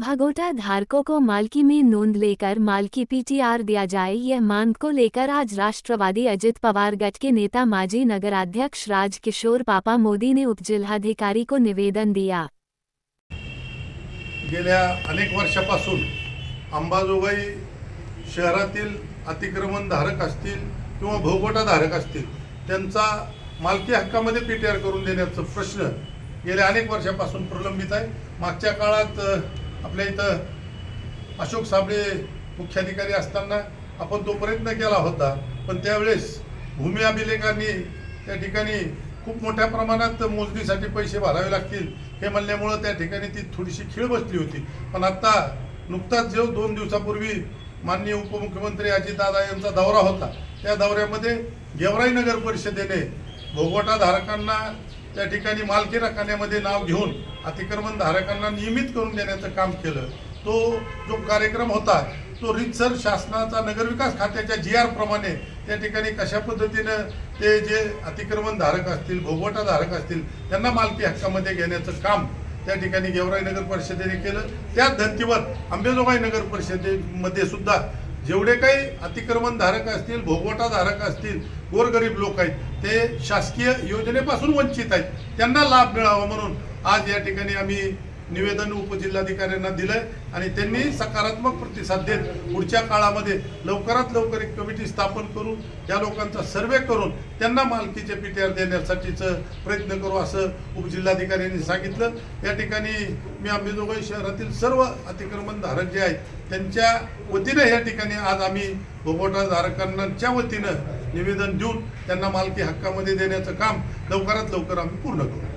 भगोटा धारकों को मालकी में नोंद लेकर मालकी पीटीआर दिया जाए यह मांग को लेकर आज राष्ट्रवादी अजित पवार गट के नेता माजी नगराध्यक्ष राजकिशोर पापा मोदी ने उपजिल्हाधिकारी को निवेदन दिया। गेल्या अनेक वर्षापासून अंबाजोगाई शहरातील अतिक्रमण धारक असतील किंवा भोगोटा धारक असतील त्यांचा मालकी हक्कामध्ये पीटीआर करून देण्याचा प्रश्न गेल्या अनेक वर्षापासून प्रलंबित आहे. मागच्या काळात आपल्या इथं अशोक साबळे मुख्याधिकारी असताना आपण तो प्रयत्न केला होता पण त्यावेळेस भूमी अभिलेखांनी त्या ठिकाणी खूप मोठ्या प्रमाणात मोजणीसाठी पैसे भरावे लागतील हे म्हणल्यामुळं त्या ठिकाणी ती थोडीशी खीळ बसली होती. पण आत्ता नुकताच जो दोन दिवसापूर्वी माननीय उपमुख्यमंत्री अजितदादा यांचा दौरा होता त्या दौऱ्यामध्ये गेवराई नगर परिषदेने भोगवटाधारकांना त्या ठिकाणी मालकी रकान्यामध्ये नाव घेऊन अतिक्रमण धारकांना नियमित करून देण्याचं काम केलं. तो जो कार्यक्रम होता तो रितसर शासनाचा नगरविकास खात्याच्या जी आर प्रमाणे त्या ठिकाणी कशा पद्धतीनं ते जे अतिक्रमण धारक असतील भोगवटा धारक असतील त्यांना मालकी हक्कामध्ये घेण्याचं काम त्या ठिकाणी गेवराई नगर परिषदेने केलं. त्याच धर्तीवर अंबेजोगाई नगर परिषदेमध्ये सुद्धा जेवढे काही अतिक्रमणधारक असतील भोगवटाधारक असतील गोरगरीब लोक आहेत ते शासकीय योजनेपासून वंचित आहेत. त्यांना लाभ मिळावा म्हणून आज या ठिकाणी आम्ही निवेदन उपजिल्हाधिकाऱ्यांना दिलंय आणि त्यांनी सकारात्मक प्रतिसाद देत पुढच्या काळामध्ये लवकरात लवकर एक कमिटी स्थापन करून या लोकांचा सर्वे करून त्यांना मालकीचे पी टी आर देण्यासाठीचं प्रयत्न करू असं उपजिल्हाधिकाऱ्यांनी सांगितलं. या ठिकाणी मी अंबेजोगाई शहरातील सर्व अतिक्रमणधारक जे आहेत त्यांच्या वतीनं या ठिकाणी आज आम्ही भोगवटा धारकांच्या वतीनं निवेदन देऊन त्यांना मालकी हक्कामध्ये देण्याचं काम लवकरात लवकर आम्ही पूर्ण करू.